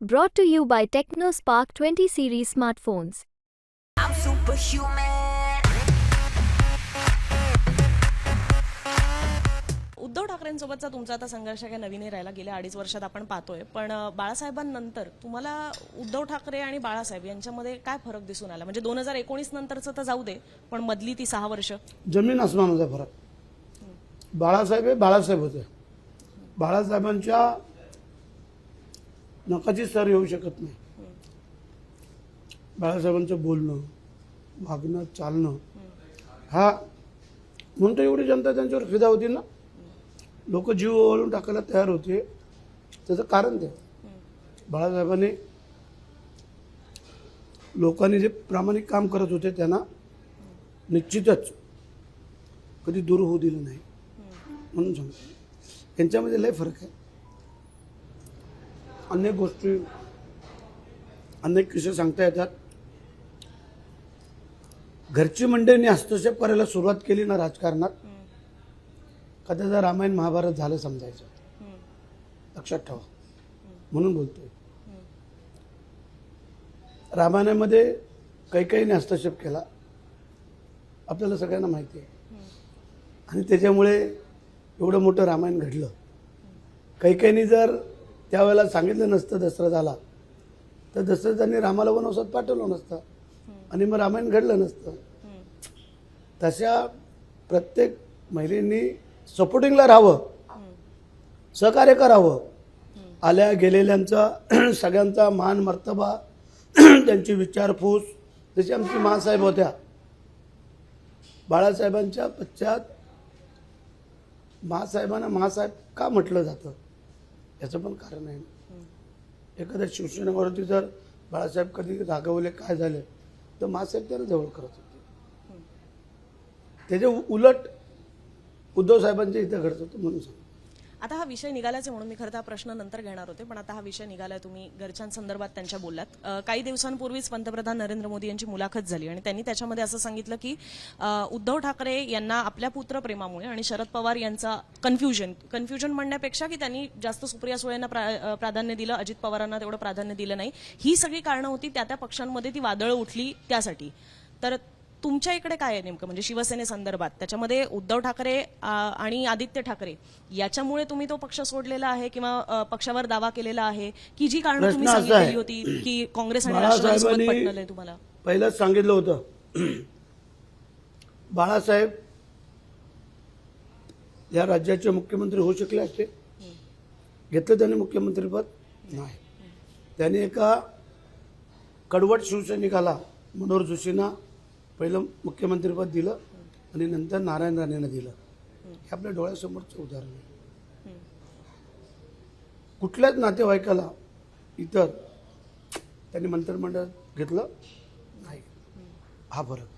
Brought to you by TechnoSpark 20 series smartphones. I'm superhuman. Uddhav ठाकरेंसोबतचा तुमचा आता संघर्ष काय नवीन नाही राहिला गेल्या अडीच वर्षात आपण पाहतोय. पण बाळासाहेबांनंतर तुम्हाला उद्धव ठाकरे आणि बाळासाहेब यांच्यामध्ये काय फरक दिसून आला? म्हणजे दोन हजार एकोणीस नंतरचं तर जाऊ दे पण मधली ती सहा वर्ष. जमीन आसमानाचा फरक. बाळासाहेब हे बाळासाहेब होते. बाळासाहेबांच्या नकाचीच सर येऊ शकत नाही. बाळासाहेबांचं बोलणं वागणं चालणं हा म्हणून तर एवढी जनता त्यांच्यावर फिदा होती ना. लोक जीव ओवाळून टाकायला तयार होते. त्याचं कारण ते. बाळासाहेबांनी लोकांनी जे प्रामाणिक काम करत होते त्यांना निश्चितच कधी दूर होऊ दिलं नाही. म्हणून सांगतो. यांच्यामध्ये लय फरक आहे. अनेक गोष्टी अनेक किस्से सांगता येतात. घरची मंडळींनी हस्तक्षेप करायला सुरुवात केली ना राजकारणात कदाचित रामायण महाभारत झालं समजायचं. लक्षात ठेवा. म्हणून बोलतोय. रामायणामध्ये कैकेयीने हस्तक्षेप केला. आपल्याला सगळ्यांना माहिती आहे. आणि त्याच्यामुळे एवढं मोठं रामायण घडलं. कैकेयीने जर त्यावेळेला सांगितलं नसतं दशरथाला. तर दशरथांनी रामाला वनवासात पाठवलं नसतं. आणि मग रामायण घडलं नसतं. तशा प्रत्येक महिलेंनी सपोर्टिंगला राहावं. सहकार्य करावं. आल्या गेलेल्यांचा सगळ्यांचा मान मर्तबा त्यांची विचारपूस. जशी आमची महासाहेब होत्या. बाळासाहेबांच्या पश्चात महासाहेबांना महासाहेब का म्हटलं जातं? याचं पण कारण आहे. एखाद्या शिवसेनेवरती जर बाळासाहेब कधी रागवले काय झाले तर महासाहेब त्यांना जवळ करत होते. त्याच्या उ- उलट उद्धव साहेबांच्या इथं घडत होतं म्हणून सांगतो. आता हा विषय निघालाच म्हणून मी खरं तर हा प्रश्न नंतर घेणार होते पण आता हा विषय निघाला तुम्ही घरच्यांसंदर्भात त्यांच्या बोललात. काही दिवसांपूर्वीच पंतप्रधान नरेंद्र मोदी यांची मुलाखत झाली आणि त्यांनी त्याच्यामध्ये असं सांगितलं की उद्धव ठाकरे यांना आपल्या पुत्रप्रेमामुळे आणि शरद पवार यांचा कन्फ्युजन कन्फ्युजन म्हणण्यापेक्षा की त्यांनी जास्त सुप्रिया सुळेंना प्रा- प्राधान्य दिलं अजित पवारांना तेवढं प्राधान्य दिलं नाही. ही सगळी कारणं होती त्या त्या पक्षांमध्ये ती वादळं उठली त्यासाठी. तर तुमच्या इकडे काय आहे नेमकं? म्हणजे शिवसेनेसंदर्भात त्याच्यामध्ये उद्धव ठाकरे आणि आदित्य ठाकरे याच्यामुळे तुम्ही तो पक्ष सोडलेला आहे किंवा पक्षावर दावा केलेला आहे? की जी कारण तुम्ही आहे. होती की काँग्रेस आणि पटलं तुम्हाला? पहिलंच सांगितलं होतं. बाळासाहेब या राज्याचे मुख्यमंत्री होऊ शकले असते. घेतलं त्यांनी मुख्यमंत्रीपद नाही. त्यांनी एका कडवट शिवसैनिकाला मनोहर जोशींना पहिलं मुख्यमंत्रीपद दिलं आणि नंतर नारायण राणेंना दिलं. हे आपल्या डोळ्यासमोरचं उदाहरण आहे. कुठल्याच नातेवाईकाला इतर त्यांनी मंत्रिमंडळ घेतलं? नाही. हा फरक.